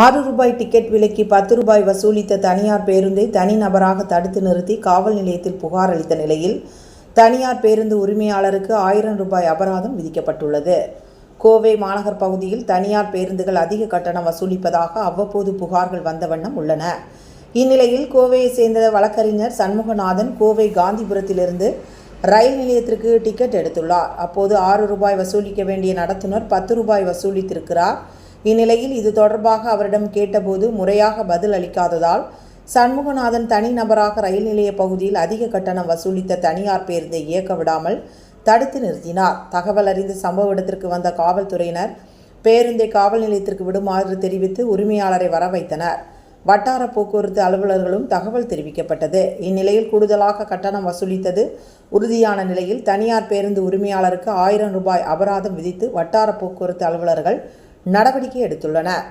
ஆறு ரூபாய் டிக்கெட் விலைக்கு பத்து ரூபாய் வசூலித்த தனியார் பேருந்தை தனிநபராக தடுத்து நிறுத்தி காவல் நிலையத்தில் புகார் அளித்த நிலையில் தனியார் பேருந்து உரிமையாளருக்கு ஆயிரம் ரூபாய் அபராதம் விதிக்கப்பட்டுள்ளது. கோவை மாநகர் பகுதியில் தனியார் பேருந்துகள் அதிக கட்டணம் வசூலிப்பதாக அவ்வப்போது புகார்கள் வந்த வண்ணம் உள்ளன. இந்நிலையில் கோவையை சேர்ந்த வழக்கறிஞர் சண்முகநாதன் கோவை காந்திபுரத்திலிருந்து ரயில் நிலையத்திற்கு டிக்கெட் எடுத்துள்ளார். அப்போது ஆறு ரூபாய் வசூலிக்க வேண்டிய நடத்துனர் பத்து ரூபாய் வசூலித்திருக்கிறார். இந்நிலையில் இது தொடர்பாக அவரிடம் கேட்டபோது முறையாக பதில் அளிக்காததால் சண்முகநாதன் தனிநபராக ரயில் நிலைய பகுதியில் அதிக கட்டணம் வசூலித்த தனியார் பேருந்தை இயக்க விடாமல் தடுத்து நிறுத்தினார். தகவல் அறிந்து சம்பவ இடத்திற்கு வந்த காவல்துறையினர் பேருந்தை காவல் நிலையத்திற்கு விடுமாறு தெரிவித்து உரிமையாளரை வர வைத்தனர் வட்டார போக்குவரத்து அலுவலர்களும் தகவல் தெரிவிக்கப்பட்டது. இந்நிலையில் கூடுதலாக கட்டணம் வசூலித்தது உறுதியான நிலையில் தனியார் பேருந்து உரிமையாளருக்கு ஆயிரம் ரூபாய் அபராதம் விதித்து வட்டார போக்குவரத்து அலுவலர்கள் நடவடிக்கை எடுத்துள்ளனர்.